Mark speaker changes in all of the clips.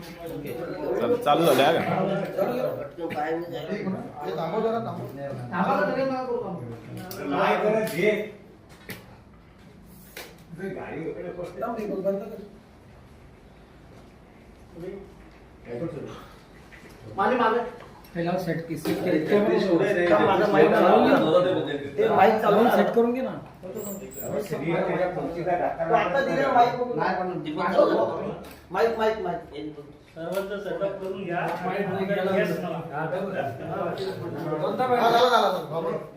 Speaker 1: चालू चालू झालं आहे का
Speaker 2: पहिला सेट की सेट सेट करून घे ना.
Speaker 3: माईक माईक माईक
Speaker 4: सर्वांचा सेटअप करून घ्या.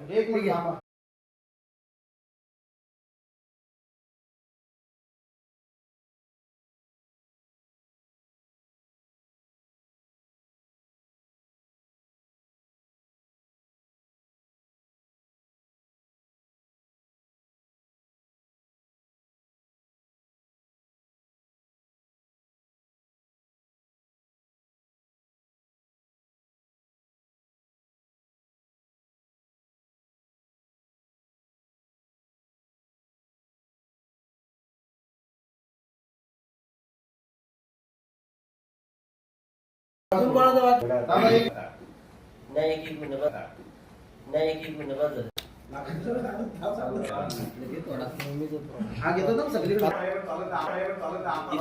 Speaker 3: एक मिनिट अजून कोणाचं वाद? थांबा एक.
Speaker 5: नाही एक एक मिनिट बस नाही एक एक मिनिट बस
Speaker 3: हा घेतो ना सगळीकडे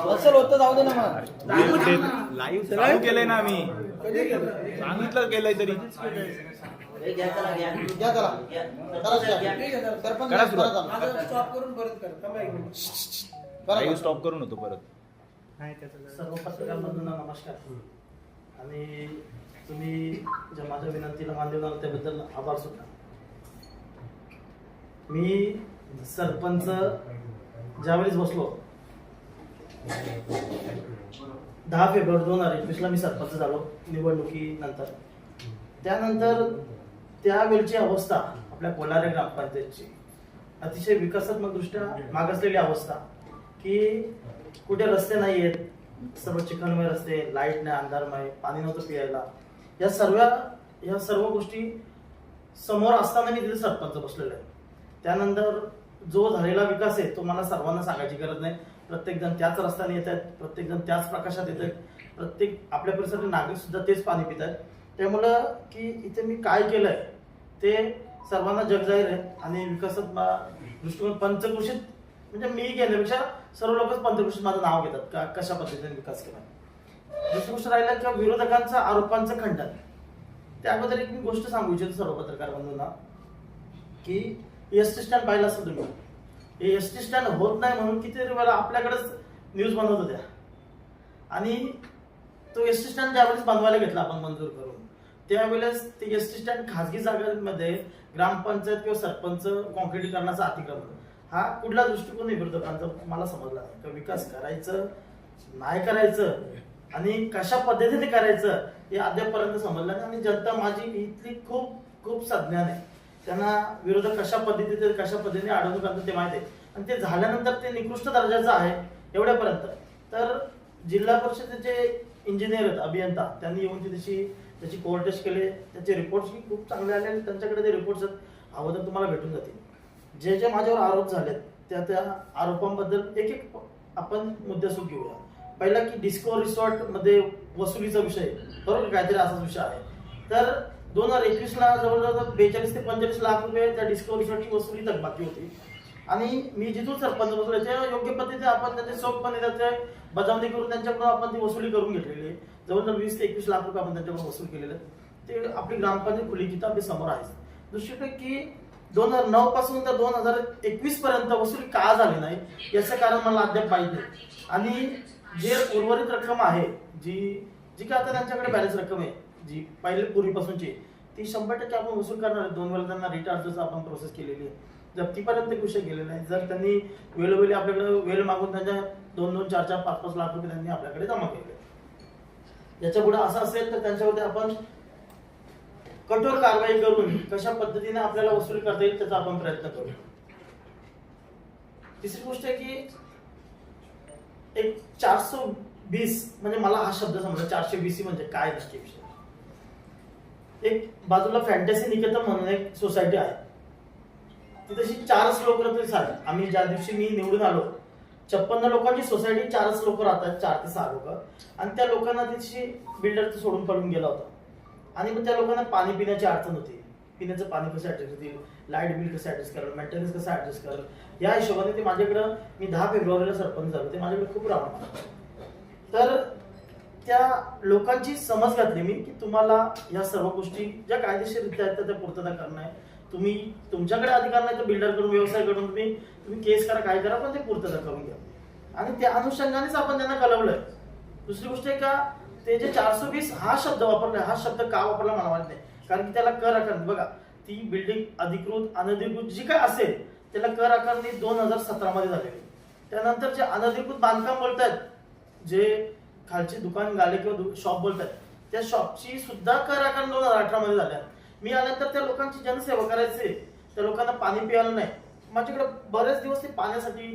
Speaker 3: असेल होतं जाऊ दे ना मग
Speaker 1: लाईव्ह चालू केलंय ना
Speaker 3: केलं?
Speaker 1: सांगितलं केलंय तरी
Speaker 5: घ्या चला घ्या
Speaker 3: चला. सरपंच
Speaker 1: करा
Speaker 2: स्टॉप करून परत कर.
Speaker 1: स्टॉप करून होतो परत
Speaker 4: सर्व नमस्कार आणि तुम्ही ज्या माझ्या विनंतीला मान देऊन त्याबद्दल आभार सुद्धा. मी सरपंच ज्यावेळेस बसलो दहा फेब्रुवारी दोन हजार एकवीसला मी सरपंच झालो निवडणुकीनंतर. त्यानंतर त्यावेळची अवस्था आपल्या कोलारे ग्रामपंचायतची अतिशय विकासात्मक दृष्ट्या मागासलेली अवस्था की कुठे रस्ते नाही आहेत सर्व चिखलमय रस्ते लाइट नाही अंधारमय पाणी नव्हतं पियायला. या सर्व या सर्व गोष्टी समोर असताना मी तिथे सरपंच बसलेलो आहे. त्यानंतर जो झालेला विकास आहे तो मला सर्वांना सांगायची गरज नाही. प्रत्येक जण त्याच रस्त्याने येत आहेत प्रत्येक जण त्याच प्रकाशात येत आहेत. प्रत्येक आपल्या परिसरातील नागरिक सुद्धा तेच पाणी पित आहेत. त्यामुळं की इथे मी काय केलंय ते सर्वांना जग जाहीर आहे. आणि विकासात दृष्टिकोन पंचकृषीत म्हणजे मी गेल्यापेक्षा सर्व लोकच पंचकृषीत माझं नाव घेतात. का कशा पद्धतीने विकास केला? दुसरी गोष्ट राहिला किंवा विरोधकांचं आरोपांचं खंडन. त्याबद्दल एक मी गोष्ट सांगू इच्छितो सर्व पत्रकार बंधूंना की एस टी स्टँड पाहिलं असतं तुम्ही. हे एस टी स्टँड होत नाही म्हणून किती वेळा आपल्याकडेच न्यूज बनवत होत्या. आणि तो एस टी स्टँड ज्यावेळेस बनवायला घेतला आपण मंजूर करून त्यावेळेस ते एस टी स्टँड खासगी जागांमध्ये ग्रामपंचायत किंवा सरपंच कॉन्क्रिटीकरणाचा अतिक्रमण हा कुठला दृष्टिकोन आहे विरोधकांचा मला समजला नाही. का विकास करायचं नाही करायचं आणि कशा पद्धतीने करायचं हे अद्यापपर्यंत समजलं नाही. आणि जनता माझी इथली खूप खूप संज्ञान आहे. त्यांना विरोधक कशा पद्धतीने कशा पद्धतीने अडवणूक करतात ते माहिती आहे. आणि ते झाल्यानंतर ते निकृष्ट दर्जाचं आहे एवढ्यापर्यंत. तर जिल्हा परिषदेचे इंजिनियर आहेत अभियंता त्यांनी येऊन तिथे त्याची कोर्ट टेस्ट केले. त्याचे रिपोर्ट्स खूप चांगले आले आणि त्यांच्याकडे ते रिपोर्ट्स आहेत. अगोदर तुम्हाला भेटून जातील. जे जे माझ्यावर आरोप झालेत त्या त्या आरोपांबद्दल एक एक आपण मुद्द्यासूद घेऊया. पहिला की डिस्को रिसॉर्टमध्ये वसुलीचा विषय बरोबर काहीतरी असाच विषय आहे. तर दोन हजार एकवीस ला जवळजवळ बेचाळीस ते पंचेचाळीस लाख रुपये त्या डिस्को रिसॉर्टची वसुली थकबाकी होती. आणि मी जिथून सरपंच बसलो त्या योग्य पद्धतीने आपण त्याचे सोपपणे त्याचे बजावणी करून त्यांच्याकडून आपण ती वसुली करून घेतलेली आहे. जवळजवळ वीस ते एकवीस लाख रुपये आपण त्यांच्याकडून वसूल केलेले ते आपली ग्रामपंचायत खुली जिथं आपली समोर आहे. दुसरीकडे की दोन हजार नऊ पासून तर दोन हजार एकवीस पर्यंत वसूल का झाली नाही? याचं कारण मला अद्याप पाहिजे आणि जे उर्वरित रक्कम आहे जी जी काय आता त्यांच्याकडे बॅलन्स रक्कम आहे जी पहिले पूर्वीपासूनची ती शंभर टक्के आपण वसूल करणार आहे. दोन वेळा त्यांना रिटार्जच आपण प्रोसेस केलेली आहे. जप्तीपर्यंत विषय गेले नाही जर त्यांनी वेळोवेळी आपल्याकडे वेळ मागून त्यांच्या दोन दोन चार चार पाच पाच लाख रुपये त्यांनी आपल्याकडे जमा केले. याच्यापुढे असं असेल तर त्यांच्यावरती आपण कठोर कारवाई करून कशा पद्धतीने आपल्याला वसूल करता येईल त्याचा आपण प्रयत्न करू. तिसरी गोष्ट आहे की एक चारशे वीस म्हणजे मला हा शब्द समजा चारशे वीस म्हणजे काय नक्की विषय एक बाजूला फॅन्टसी निकेतन म्हणून एक सोसायटी आहे. ती तशी चारच लोक तरी झाली आम्ही ज्या दिवशी मी निवडून आलो छप्पन्न लोकांची सोसायटी चारच लोक राहतात चार ते सहा लोक. आणि त्या लोकांना तिची बिल्डर सोडून पडून गेला होता. आणि मग त्या लोकांना पाणी पिण्याची अडचण होती. पिण्याचं पाणी कसं ऍडजस्ट होतील लाइट बिल कसं ऍडजस्ट करेल? मेंटेनन्स कसं ऍडजस्ट करेल? या हिशोबाने ते माझ्याकडं मी दहा फेब्रुवारीला सरपंच झालो. ते माझ्याकडे खूप राहणार तर त्या लोकांची समज घातली मी की तुम्हाला या सर्व गोष्टी ज्या कायदेशीररित्या आहेत त्या- त्या पूर्तता करणं. आहे तुम्ही तुमच्याकडे अधिकार नाही तर बिल्डरकडून व्यवसाय करून तुम्ही तुम्ही केस करा काय करा पण ते पूर्तता करून घ्या. आणि त्या अनुषंगानेच आपण त्यांना कळवलंय दुसरी गोष्ट आहे का ते जे चारशे वीस हा शब्द वापरला हा शब्द का वापरला मला माहीत नाही. कारण की त्याला कर आकारणी बघा ती बिल्डिंग अधिकृत अनधिकृत जी काय असेल त्याला कर आकारणी दोन हजार सतरा मध्ये झालेली त्यानंतर जे अनधिकृत बांधकाम बोलतायत जे खालचे दुकान गाले किंवा शॉप बोलतात त्या शॉपची सुद्धा कर आकारणी दोन हजार अठरा मध्ये झाल्या मी आल्यानंतर त्या लोकांची जनसेवा करायचे त्या लोकांना पाणी प्यायला नाही. माझ्याकडे बरेच दिवस ते पाण्यासाठी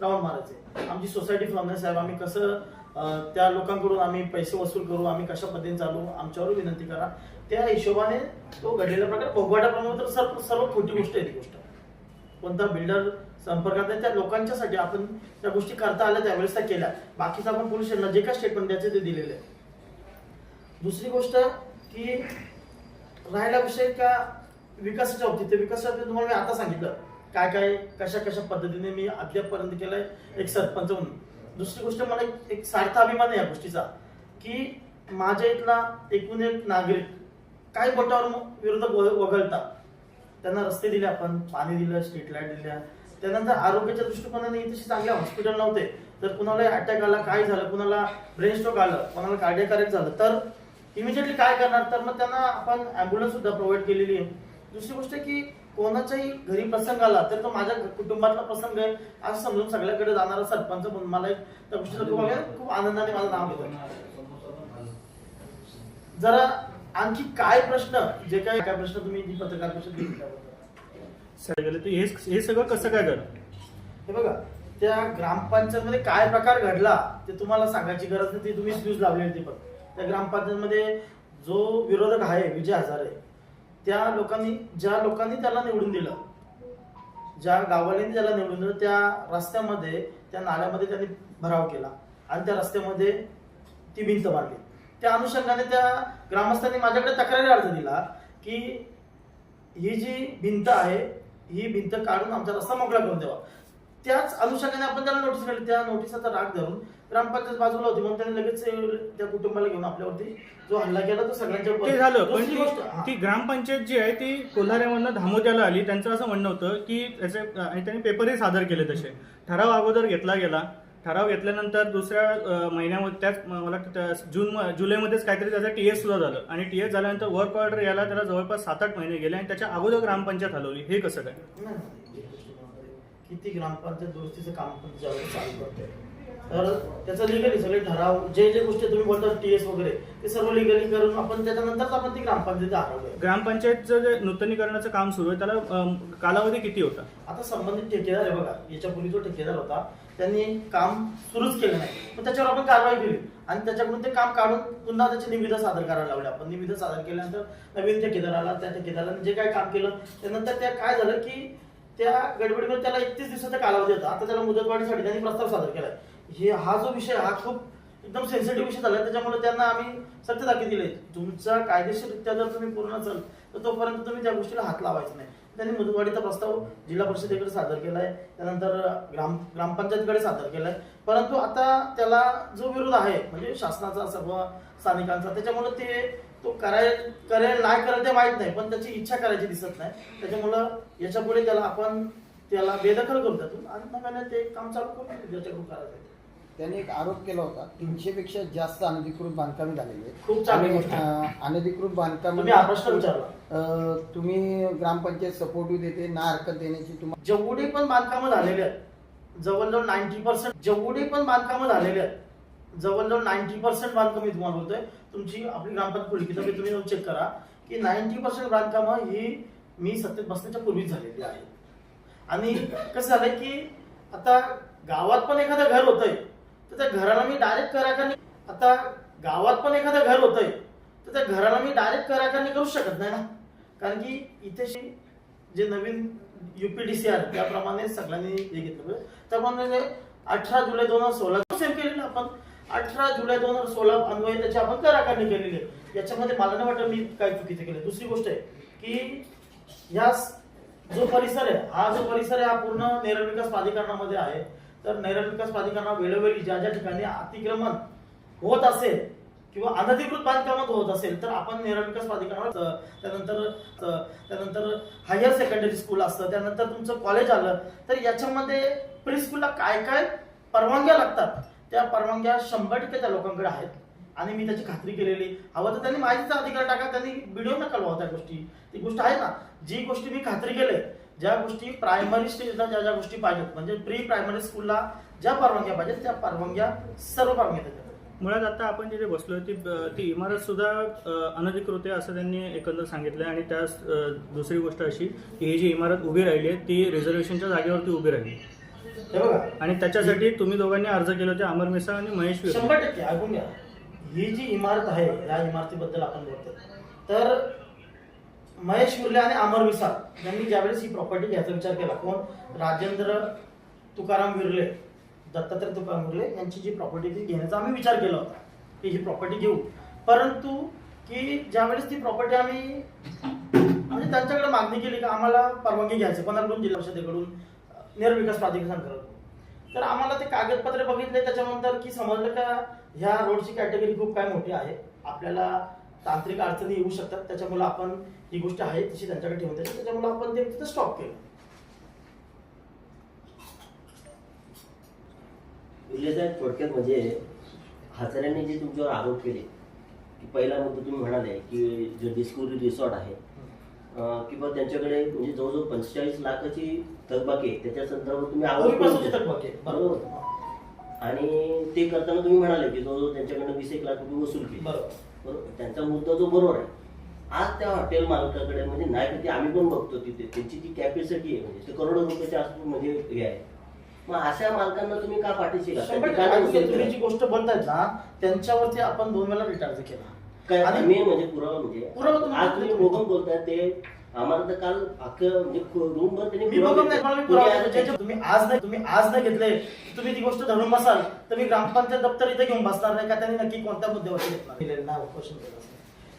Speaker 4: राऊंड मारायचे. आमची सोसायटी फॉर्म साहेब आम्ही कसं त्या लोकांकडून आम्ही पैसे वसूल करू आम्ही कशा पद्धतीने चालू आमच्यावर विनंती करा. त्या हिशोबाने तो घडलेला प्रकार भोगवाटाप्रमाणे तर सर्व सर्व खोटी गोष्ट आहे ती गोष्ट. कोणता बिल्डर संपर्कात आहे त्या लोकांच्यासाठी आपण त्या गोष्टी करता आल्या त्यावेळेस त्या केल्या. बाकीचं आपण पोलीस स्टेशनला जे काय स्टेटमेंट द्यायचे ते दिलेले आहे. दुसरी गोष्ट की राहिला विषय का विकासाच्या बाबतीत? ते विकासाच्या बाबतीत तुम्हाला मी आता सांगितलं. काय काय कशा कशा पद्धतीने मी अद्यापपर्यंत केलंय एक सरपंच म्हणून. दुसरी गोष्ट मला एक- सार्थ अभिमान आहे या गोष्टीचा की माझ्या इथला एकूण एक नागरिक काय बोटावर विरोधक वगळता. त्यांना रस्ते दिले आपण पाणी दिलं स्ट्रीट लाइट दिल्या. त्यानंतर आरोग्याच्या दृष्टिकोनाने तसे चांगले हॉस्पिटल नव्हते. तर कुणाला अटॅक आला काय झालं कुणाला ब्रेन स्ट्रोक आलं कुणाला कार्डिया अरेस्ट झालं तर इमिजिएटली काय करणार? तर मग त्यांना आपण अँब्युलन्स सुद्धा प्रोव्हाइड केलेली आहे. दुसरी गोष्ट की कोणाच्याही घरी प्रसंग आला तर तो माझ्या कुटुंबातला प्रसंग आहे. असं समजून सगळ्याकडे जाणारा सरपंच म्हणून मला एक त्या गोष्टीचा खूप खूप आनंदाने मला नाव घेतो जरा आणखी काय प्रश्न जे काय काय प्रश्न तुम्ही जी पत्रकार परिषद
Speaker 6: हे सगळं कसं काय झालं?
Speaker 4: हे बघा त्या ग्रामपंचायत मध्ये काय प्रकार घडला ते तुम्हाला सांगायची गरज नाही. ती तुम्ही न्यूज लावली होती पण. त्या ग्रामपंचायत मध्ये जो विरोधक आहे विजय हजारे त्या लोकांनी ज्या लोकांनी त्याला निवडून दिलं ज्या गावाल्यांनी त्याला निवडून दिलं त्या रस्त्यामध्ये त्या नाल्यामध्ये त्यांनी भराव केला. आणि त्या रस्त्यामध्ये ती भिंत मारली. त्या अनुषंगाने त्या ग्रामस्थांनी माझ्याकडे तक्रारी अर्ज दिला की ही जी भिंत आहे ही भिंत काढून आमचा रस्ता मोकळा करून द्यावा. त्याच अनुषंगाने आपण त्याला नोटीस काढली. त्या नोटिसाचा राग धरून ग्रामपंचायत बाजूला होती. म्हणून त्यांनी लगेच त्या कुटुंबाला घेऊन आपल्यावरती जो हल्ला केला तो सगळ्यांच्या
Speaker 6: ते झालं. पण
Speaker 4: गोष्ट.
Speaker 6: ती ग्रामपंचायत जी आहे ती कोल्हाऱ्यामधनं धामोद्याला आली. त्यांचं असं म्हणणं होतं की त्याचे आणि त्यांनी पेपरही सादर केले तसे. ठराव अगोदर घेतला गेला. ठराव घेतल्यानंतर दुसऱ्या महिन्यामध्ये त्याच मला वाटतं जून जुलैमध्येच काहीतरी त्याचं टीएस सुद्धा झालं. आणि टीएस झाल्यानंतर वर्क ऑर्डर यायला त्याला जवळपास सात आठ महिने गेले आणि त्याच्या अगोदर ग्रामपंचायत हलवली. हे कसं काय
Speaker 4: नाही, नाही, एक गोष्ट नव्हती. किती ग्रामपंचायत दुरुस्तीचं काम ज्यावेळेस चालू करते तर त्याचं लिगली सगळे ठराव जे जे गोष्टी तुम्ही बोलता टीएस वगैरे ते सर्व लिगली करून आपण त्याच्यानंतरच आपण ती ग्रामपंचायत हरवली
Speaker 6: ग्रामपंचायतचं जे नूतनीकरणाचं काम सुरू आहे त्याला अं, कालावधी किती होता?
Speaker 4: आता संबंधित ठेकेदार आहे बघा याच्यापूर्वी जो ठेकेदार होता त्यांनी काम सुरूच केलं नाही. मग त्याच्यावर आपण कारवाई केली. आणि त्याच्याकडून ते काम काढून पुन्हा त्याची निविदा सादर करायला लावली आपण निविदा सादर केल्यानंतर नवीन ठेकेदार आला त्या ठेकेदाराने जे काय काम केलं त्यानंतर त्या काय झालं की त्या गडबडीमध्ये त्याला एकतीस दिवसाचा कालावधी होता. आता त्याला मुदतवाढीसाठी त्यांनी प्रस्ताव सादर केला हे हा जो विषय हा खूप एकदम सेन्सिटिव्ह विषय झाला त्याच्यामुळे त्यांना आम्ही सत्य दाखल दिले तुमचा कायदेशीररित्या जर तुम्ही पूर्ण असाल तर तोपर्यंत तुम्ही त्या गोष्टीला हात लावायचा नाही. त्यांनी मुदतवाढीचा प्रस्ताव जिल्हा परिषदेकडे सादर केला आहे त्यानंतर ग्राम ग्रामपंचायतीकडे सादर केला आहे परंतु आता त्याला जो विरोध आहे म्हणजे शासनाचा सर्व स्थानिकांचा त्याच्यामुळे ते तो कराय करेल नाही करेल ते माहीत नाही पण त्याची इच्छा करायची दिसत नाही त्याच्यामुळं याच्यापुढे त्याला आपण त्याला बेदखल करू त्यातून आणि नव्याने ते काम चालू करू ज्याच्याकडून करायचं.
Speaker 3: त्यांनी एक आरोप केला होता तीनशे पेक्षा जास्त अनधिकृत बांधकामे झालेली आहेत
Speaker 4: खूप चांगली गोष्ट आहे.
Speaker 3: अनधिकृत बांधकाम
Speaker 4: तुम्ही हा प्रश्न विचारला
Speaker 3: तुम्ही ग्रामपंचायत सपोर्टिव्ह देते ना हरकत देण्याची तुम्हाला
Speaker 4: जेवढे पण बांधकामं झालेले आहेत जवळजवळ नाईन्टी पर्सेंट जेवढे पण बांधकामं झालेले आहेत जवळजवळ नाईन्टी पर्सेंट बांधकाम मी तुम्हाला बोलतोय तुमची आपली ग्रामपंचायत खोली तुम्ही चेक करा की नाईन्टी पर्सेंट बांधकामं ही मी सत्तेत बसण्याच्या पूर्वीच झालेली आहे आणि कसं झालंय की आता गावात पण एखादं घर होतंय तर त्या घराला मी डायरेक्ट कराकारणी आता गावात पण एखादं घर होतंय तर त्या घराला मी डायरेक्ट कराकारणी करू शकत नाही ना. कारण की इथे जे नवीन युपीडीसी आहे त्याप्रमाणे सगळ्यांनी हे घेतलं पाहिजे. त्याप्रमाणे अठरा जुलै दोन हजार सोळा सेम केलेलं आपण. अठरा जुलै दोन हजार सोळा अन्वये त्याची आपण कर आकारणी केलेली आहे. याच्यामध्ये मला नाही वाटत मी काय चुकीचं केलं. दुसरी गोष्ट आहे की या जो परिसर आहे हा जो परिसर आहे हा पूर्ण नैरविकास विकास प्राधिकरणामध्ये आहे. तर नैरविकास विकास प्राधिकरणा वेळोवेळी ज्या ज्या ठिकाणी अतिक्रमण होत असेल किंवा अनधिकृत बांधकामात होत असेल तर आपण नेरळ विकास प्राधिकरणावर त्यानंतर त्यानंतर हायर सेकंडरी स्कूल असतं त्यानंतर तुमचं कॉलेज आलं तर याच्यामध्ये प्री स्कूलला काय काय परवानग्या लागतात? त्या परवानग्या शंभर टक्के त्या लोकांकडे आहेत. आणि मी त्याची खात्री केलेली. हवं तर त्यांनी माहितीचा अधिकार टाका त्यांनी व्हिडिओ नका लावा त्या गोष्टी. ती गोष्ट आहे ना जी गोष्टी मी खात्री केले ज्या गोष्टी प्रायमरी स्टेजला ज्या ज्या गोष्टी पाहिजेत म्हणजे प्री प्रायमरी स्कूलला ज्या परवानग्या पाहिजेत त्या परवानग्या सर्व परवानग्या देतात.
Speaker 6: मुळात आता आपण जिथे बसलो ती ती इमारत सुद्धा अनधिकृत आहे असं त्यांनी एकंदर सांगितलं आणि त्यास दुसरी गोष्ट अशी की ही जी इमारत उभी राहिली आहे ती रिझर्वेशनच्या जागेवरती उभी राहिली
Speaker 4: हे बघा.
Speaker 6: आणि त्याच्यासाठी तुम्ही दोघांनी अर्ज केले होते अमर मिसा आणि महेश.
Speaker 4: शंभर टक्के ऐकून घ्या. ही जी इमारत आहे या इमारतीबद्दल आपण बोलतो तर महेश मुर्ले आणि अमर विसार यांनी ज्यावेळेस ही प्रॉपर्टी घ्यायचा विचार केला कोण? राजेंद्र तुकाराम विर्ले दत्तात्रय तुकाराम विर्ले यांची जी प्रॉपर्टी ती घेण्याचा आम्ही विचार केला होता की ही प्रॉपर्टी घेऊ. परंतु की ज्यावेळेस ती प्रॉपर्टी आम्ही म्हणजे त्यांच्याकडे मागणी केली की आम्हाला परवानगी घ्यायची पंधराकडून जिल्हा परिषदेकडून निर्विकास प्राधिकरण प्राधिकरणाकडून तर आम्हाला ते कागदपत्रे बघितले त्याच्यानंतर की समजलं का ह्या रोडची कॅटेगरी खूप काय मोठी आहे. आपल्याला तांत्रिक अडचणी येऊ शकतात त्याच्यामुळे आपण ही गोष्ट आहे तशी त्यांच्याकडे ठेवून द्यायची त्याच्यामुळे आपण ते तिथं स्टॉप केलं.
Speaker 5: विजय थोडक्यात म्हणजे हजाऱ्यांनी जे तुमच्यावर आरोप केले की पहिला मुद्दा तुम्ही म्हणाले की जो डिस्कवरी रिसॉर्ट आहे किंवा त्यांच्याकडे म्हणजे जवळजवळ पंचेचाळीस लाखाची थकबाकी आहे. त्याच्या संदर्भात तुम्ही
Speaker 4: आहे.
Speaker 5: बरोबर. आणि ते करताना तुम्ही म्हणाले की जवळजवळ त्यांच्याकडनं वीस एक लाख रुपये वसूल केले.
Speaker 4: बरोबर.
Speaker 5: बरोबर. त्यांचा मुद्दा जो बरोबर आहे. आज त्या हॉटेल मालकाकडे म्हणजे नाही का ते आम्ही पण बघतो तिथे. त्यांची जी कॅपॅसिटी आहे म्हणजे ते करोडो रुपयाच्या आसपास म्हणजे हे आहे. मग अशा मालकांना तुम्ही का पाठीशी घालता?
Speaker 4: जी गोष्ट बोलतायत ना त्यांच्यावरती आपण दोन वेळा रिटार्ज केला.
Speaker 5: काय
Speaker 4: आणि-
Speaker 5: मेन म्हणजे पुरावा म्हणजे
Speaker 4: पुरावा तुम्ही-
Speaker 5: आज तुम्ही बघून बोलताय ते आम्हाला तर काल अख्खं म्हणजे रूमवर त्यांनी
Speaker 4: मी बघत नाही मला मी पुरावा देतो.
Speaker 5: पुरावा
Speaker 4: ज्याच्या- तुम्ही आज नाही तुम्ही आज नाही घेतले. तुम्ही ती गोष्ट धरून बसाल. तर मी ग्रामपंचायत दप्तर इथे घेऊन बसणार नाही का? त्यांनी नक्की कोणत्या मुद्द्यावरती घेतला? नाही केलं असेल.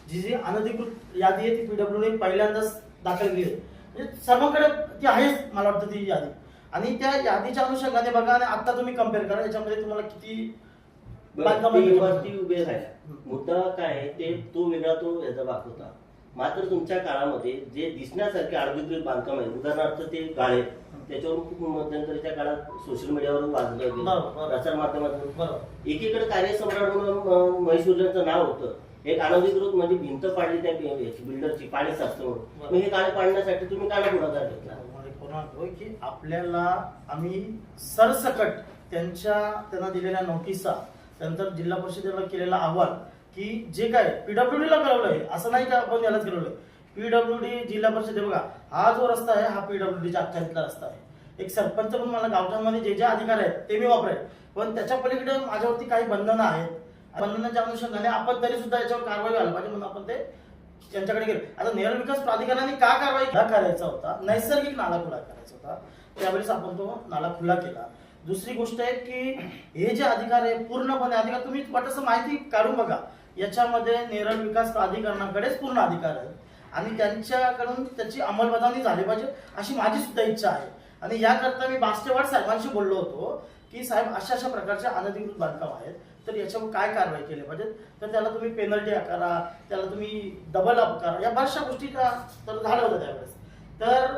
Speaker 4: जी जी अनधिकृत यादी आहे ती पीडब्ल्यूडी पहिल्यांदाच दाखल केली आहे. म्हणजे सर्वांकडे ती आहेच मला वाटतं ती यादी. आणि त्या यादीच्या अनुषंगाने बघा आणि आता तुम्ही कंपेअर करा याच्यामध्ये तुम्हाला किती बांधकामं
Speaker 5: ती
Speaker 4: केली.
Speaker 5: इमारती उभे
Speaker 4: हम्म.
Speaker 5: मुद्दा काय आहे ते तो वेगळा तो याचा भाग होता. मात्र तुमच्या काळामध्ये जे दिसण्यासारखे अनधिकृत बांधकाम आहे उदाहरणार्थ ते गाळे त्याच्यावर खूप मध्यंतरीच्या काळात सोशल मीडियावर वाजलं गेलं. प्रसार माध्यमातून. एकीकडे कार्यसम्राट म्हणून अं, महेश उर्लेचं नाव होतं. एक अनधिकृत म्हणजे भिंत पाडली त्या बिल्डरची पाणी साचतं म्हणून. मग हे गाळे पाडण्यासाठी तुम्ही काय पुढाकार घेतला?
Speaker 4: पूर्ण आठवतोय की आपल्याला आम्ही सरसकट त्यांच्या त्यांना दिलेल्या नोटिसा त्यानंतर जिल्हा परिषदेला केलेला अहवाल की जे काय पीडब्ल्यूडी ला कळवलंय असं नाही का आपण यालाच कळवलंय पीडब्ल्यूडी जिल्हा परिषद बघा हा जो रस्ता आहे हा पीडब्ल्यूडीच्या अखत्यारीतला रस्ता आहे. एक सरपंच म्हणून मला गावठाणमध्ये जे जे अधिकार आहेत ते मी वापरेल पण त्याच्या पलीकडे माझ्यावरती काही बंधनं आहेत. बंधनाच्या अनुषंगाने आपण तरी सुद्धा याच्यावर कारवाई व्हायला पाहिजे म्हणून आपण ते त्यांच्याकडे गेलो. आता नेहर विकास प्राधिकरणाने का कारवाई का करायचा होता. नैसर्गिक नाला खुला करायचा होता. त्यावेळेस आपण तो नाला खुला केला. दुसरी गोष्ट आहे की हे जे अधिकार आहे पूर्णपणे अधिकार तुम्ही वाटतं माहिती काढून बघा. याच्यामध्ये नेरळ विकास प्राधिकरणाकडेच पूर्ण अधिकार आहे आणि त्यांच्याकडून त्याची अंमलबजावणी झाली पाहिजे अशी माझी सुद्धा इच्छा आहे. आणि याकरता मी बास्टेवाड साहेबांशी बोललो होतो की साहेब अशा अशा प्रकारचे अनधिकृत बांधकाम आहेत. तर याच्यावर काय कारवाई केली पाहिजे? तर त्याला तुम्ही पेनल्टी आकारा त्याला तुम्ही डबल अप करा. या बऱ्याचशा गोष्टी का तर झालं होतं त्यावेळेस. तर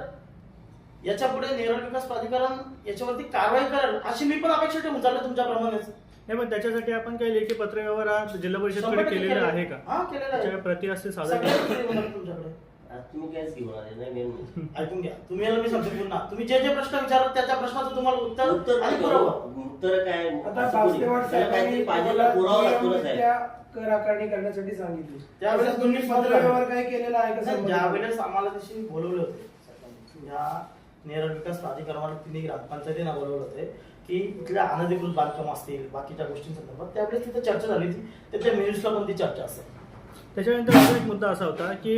Speaker 4: याच्यापुढे नेरळ विकास प्राधिकरण याच्यावरती कारवाई करेल अशी मी पण अपेक्षा ठेवून चाललो तुमच्याप्रमाणेच.
Speaker 6: नाही पण त्याच्यासाठी आपण काही लेखी पत्रव्यवहार आज जिल्हा परिषदकडे
Speaker 4: शंभर टक्के
Speaker 6: केलेला आहे का?
Speaker 4: हा केलेलं
Speaker 6: त्याच्या
Speaker 4: आहे.
Speaker 6: प्रति असतील सादर?
Speaker 4: गोष्टी तुमच्याकडे.
Speaker 5: आज तुम्ही कायच घेऊन आले नाही मेन म्हणजे.
Speaker 4: ऐकून घ्या. तुम्ही याला मी सांगतो पुन्हा तुम्ही जे जे प्रश्न विचारत त्या त्या प्रश्नाचं तुम्हाला उत्तर
Speaker 5: उत्तर
Speaker 4: आणि
Speaker 5: उत्तर काय
Speaker 2: आता
Speaker 5: असं कोणी-
Speaker 2: बास्केटबॉल
Speaker 5: त्याला काहीतरी
Speaker 2: साहेबांनी
Speaker 5: पाहिजे
Speaker 2: तुम्हाला
Speaker 5: पुरावा लागतो ना साहेब
Speaker 2: नियमरित्या कर आकारणी करण्यासाठी सांगितली.
Speaker 4: त्यावेळेस
Speaker 2: त्यावेळेस तुम्ही
Speaker 4: तुम्ही
Speaker 2: पत्रव्यवहार काय केलेला आहे का
Speaker 4: नाही,
Speaker 2: संबंधित?
Speaker 4: ज्यावेळेस आम्हाला तशी बोलवले होते या नेरळ विकास प्राधिकरणाला तिन्ही ग्रामपंचायतींना बोलवलं होते की इथल्या अनधिकृत बांधकाम असतील बाकीच्या गोष्टींसंदर्भात. त्यावेळेस तिथे चर्चा झाली होती. त्याच्या मेन्यूजला पण ती चर्चा असेल
Speaker 6: त्याच्यानंतर दुसरा एक मुद्दा असा होता की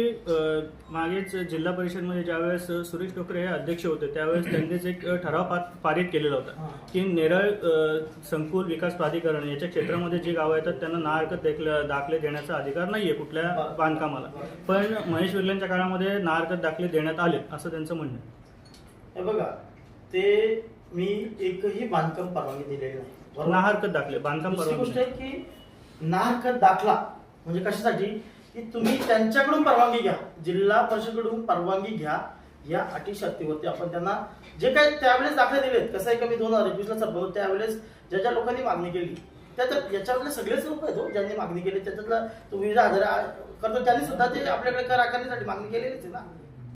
Speaker 6: मागेच जिल्हा परिषदमध्ये ज्यावेळेस सुरेश टोकरे हे अध्यक्ष होते त्यावेळेस त्यांनीच एक ठराव पारित केलेला होता की नेरळ संकुल विकास प्राधिकरण याच्या क्षेत्रामध्ये जी गावं येतात त्यांना ना हरकत देखले- दाखले देण्याचा अधिकार नाहीये कुठल्या
Speaker 4: बरं.
Speaker 6: बांधकामाला. पण महेश विर्लेंच्या काळामध्ये ना हरकत दाखले देण्यात आले असं त्यांचं म्हणणं आहे.
Speaker 4: हे बघा ते मी एकही बांधकाम परवानगी दिलेली नाही. बरोबर?
Speaker 6: ना हरकत दाखले? बांधकाम
Speaker 4: दुसरी गोष्ट
Speaker 6: परवानगी
Speaker 4: आहे की नाहरकत दाखला? म्हणजे कशासाठी? की तुम्ही त्यांच्याकडून परवानगी घ्या. जिल्हा परिषदेकडून परवानगी घ्या. या अटी शर्तीवरती आपण त्यांना जे काही त्यावेळेस दाखले दिलेत कसं आहे का मी दोन हजार एकवीसला सरपंच त्यावेळेस ज्या ज्या लोकांनी मागणी केली त्या तर याच्यातले सगळेच लोक आहेत हो, ज्यांनी मागणी केली. त्याच्यातला तो विविध हजार करतो त्यांनी सुद्धा ते आपल्याकडे कर आकारण्यासाठी मागणी केलेलीच आहे ना.